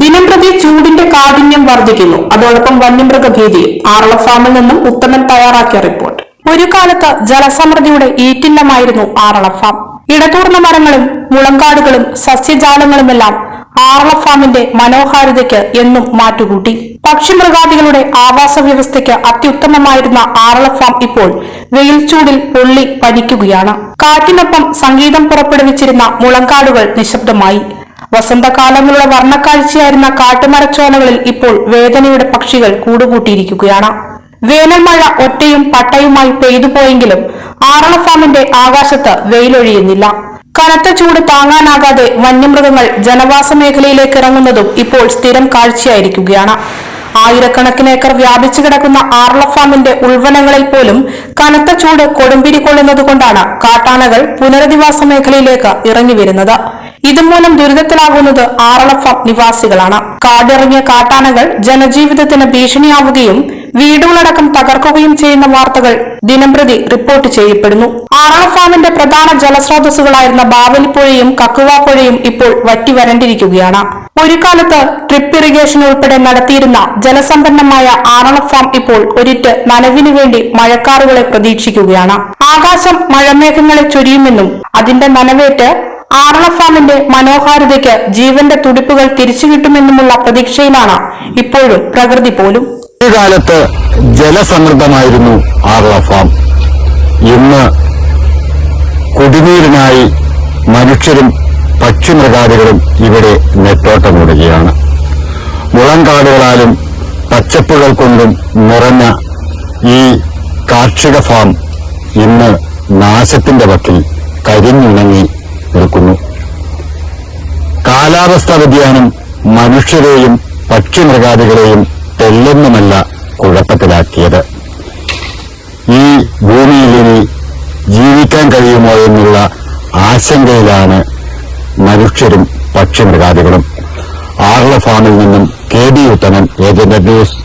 ദിനം പ്രതി ചൂടിന്റെ കാഠിന്യം വർദ്ധിക്കുന്നു അതോടൊപ്പം വന്യമൃഗ ഭീതിയും ആറള ഫാമിൽ നിന്നും ഉത്തമൻ തയ്യാറാക്കിയ റിപ്പോർട്ട്. ഒരു കാലത്ത് ജലസമൃദ്ധിയുടെ ഈറ്റില്ലമായിരുന്നു ആറള ഫാം. ഇടതൂർന്ന മരങ്ങളും മുളങ്കാടുകളും സസ്യജാലങ്ങളുമെല്ലാം ആറള ഫാമിന്റെ മനോഹാരിതയ്ക്ക് എന്നും മാറ്റുകൂട്ടി. പക്ഷിമൃഗാദികളുടെ ആവാസ വ്യവസ്ഥയ്ക്ക് അത്യുത്തമമായിരുന്ന ആറള ഫാം ഇപ്പോൾ വെയിൽ ചൂടിൽ പൊള്ളി പനിക്കുകയാണ്. കാറ്റിനൊപ്പം സംഗീതം പുറപ്പെടുവിച്ചിരുന്ന മുളങ്കാടുകൾ നിശബ്ദമായി. വസന്തകാലങ്ങളുടെ വർണക്കാഴ്ചയായിരുന്ന കാട്ടുമരച്ചോലകളിൽ ഇപ്പോൾ വേദനയുടെ പക്ഷികൾ കൂടുകൂട്ടിയിരിക്കുകയാണ്. വേനൽ മഴ ഒറ്റയും പട്ടയുമായി പെയ്തുപോയെങ്കിലും ആറള ഫാമിന്റെ ആകാശത്ത് വെയിലൊഴിയുന്നില്ല. കനത്ത ചൂട് താങ്ങാനാകാതെ വന്യമൃഗങ്ങൾ ജനവാസ മേഖലയിലേക്ക് ഇറങ്ങുന്നതും ഇപ്പോൾ സ്ഥിരം കാഴ്ചയായിരിക്കുകയാണ്. ആയിരക്കണക്കിന് ഏക്കർ വ്യാപിച്ചു കിടക്കുന്ന ആർള ഫാമിന്റെ ഉൾവനങ്ങളിൽ പോലും കനത്ത ചൂട് കൊടുമ്പിരി കൊള്ളുന്നതുകൊണ്ടാണ് കാട്ടാനകൾ പുനരധിവാസ മേഖലയിലേക്ക് ഇറങ്ങി വരുന്നത്. ഇതുമൂലം ദുരിതത്തിലാകുന്നത് ആറളഫം നിവാസികളാണ്. കാടിറങ്ങിയ കാട്ടാനകൾ ജനജീവിതത്തിന് ഭീഷണിയാവുകയും വീടുകളടക്കം തകർക്കുകയും ചെയ്യുന്ന വാർത്തകൾ ദിനംപ്രതി റിപ്പോർട്ട് ചെയ്യപ്പെടുന്നു. ആറള ഫാമിന്റെ പ്രധാന ജലസ്രോതസ്സുകളായിരുന്ന ബാവലിപ്പുഴയും കക്കുവാപ്പുഴയും ഇപ്പോൾ വറ്റിവരണ്ടിരിക്കുകയാണ്. ഒരു കാലത്ത് ട്രിപ്പ് ഇറിഗേഷൻ ഉൾപ്പെടെ നടത്തിയിരുന്ന ജലസമ്പന്നമായ ആറള ഫാം ഇപ്പോൾ ഒരിറ്റ് നനവിനു വേണ്ടി മഴക്കാറുകളെ പ്രതീക്ഷിക്കുകയാണ്. ആകാശം മഴമേഘങ്ങളെ ചൊരിയുമെന്നും അതിന്റെ നനവേറ്റ് ആറള ഫാമിന്റെ മനോഹാരിതയ്ക്ക് ജീവന്റെ തുടിപ്പുകൾ തിരിച്ചു കിട്ടുമെന്നുമുള്ള പ്രതീക്ഷയിലാണ് ഇപ്പോഴും പ്രകൃതി പോലും. ഈ കാലത്ത് ജലസമൃദ്ധമായിരുന്നു ആറള ഫാം ഇന്ന് കുടിനീരിനായി മനുഷ്യരും പക്ഷിമൃഗാദികളും ഇവിടെ നെട്ടോട്ടമിടുകയാണ്. മുളങ്കാടുകളാലും പച്ചപ്പുകൾ കൊണ്ടും നിറഞ്ഞ ഈ കാർഷിക ഫാം ഇന്ന് നാശത്തിന്റെ വക്കിൽ കരിഞ്ഞുണങ്ങി നിൽക്കുന്നു കാലാവസ്ഥാ വ്യതിയാനം മനുഷ്യരെയും പക്ഷിമൃഗാദികളെയും തെല്ലൊന്നുമല്ല കുഴപ്പത്തിലാക്കിയത്. ഈ ഭൂമിയിൽ ഇനി ജീവിക്കാൻ കഴിയുമോ എന്നുള്ള ആശങ്കയിലാണ് മനുഷ്യരും പക്ഷിമൃഗാദികളും. ആർള ഫാമിൽ നിന്നും K. B. Uthaman agent news.